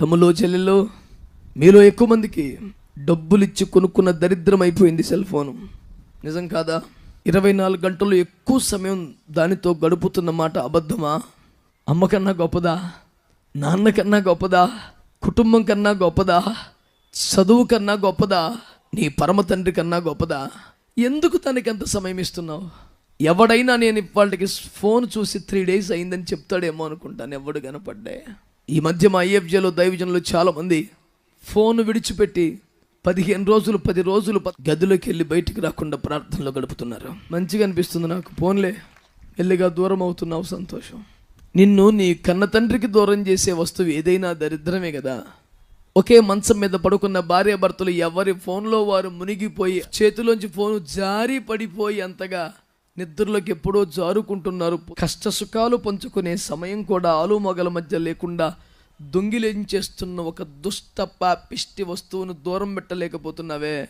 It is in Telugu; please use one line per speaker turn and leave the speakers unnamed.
తమ్ములో చెల్లెల్లో మీలో ఎక్కువ మందికి డబ్బులు ఇచ్చి కొనుక్కున్న దరిద్రం అయిపోయింది సెల్ ఫోను నిజం కాదా? ఇరవై నాలుగు గంటలు ఎక్కువ సమయం దానితో గడుపుతున్న మాట అబద్ధమా? అమ్మ కన్నా గొప్పదా? నాన్న కన్నా గొప్పదా? కుటుంబం కన్నా గొప్పదా? చదువు కన్నా గొప్పదా? నీ పరమ తండ్రి కన్నా గొప్పదా? ఎందుకు తనకి ఎంత సమయం ఇస్తున్నావు? ఎవడైనా నేను వాళ్ళకి ఫోన్ చూసి త్రీ డేస్ అయిందని చెప్తాడేమో అనుకుంటాను ఎవడు కనపడ్డే? ఈ మధ్య మా ఐఎఫ్జేలో దైవజనులు చాలామంది ఫోన్ విడిచిపెట్టి పదిహేను రోజులు పది రోజులు ప- గదిలోకి వెళ్ళి బయటికి రాకుండా ప్రార్థనలో గడుపుతున్నారు. మంచిగా అనిపిస్తుంది నాకు. ఫోన్లే వెళ్ళిగా దూరం అవుతున్నావు సంతోషం. నిన్ను నీ కన్న తండ్రికి దూరం చేసే వస్తువు ఏదైనా దరిద్రమే కదా. ఒకే మంచం మీద పడుకున్న భార్య భర్తలు ఎవరి ఫోన్లో వారు మునిగిపోయి చేతిలోంచి ఫోను జారి పడిపోయి అంతగా నిద్రలోకి ఎప్పుడో జారుకుంటున్నారు. కష్ట సుఖాలు పంచుకునే సమయం కూడా ఆలుమగల మధ్య లేకుండా దొంగిలించేస్తున్న ఒక దుష్ట పాపిష్టి వస్తువును దూరం పెట్టలేకపోతున్నావే.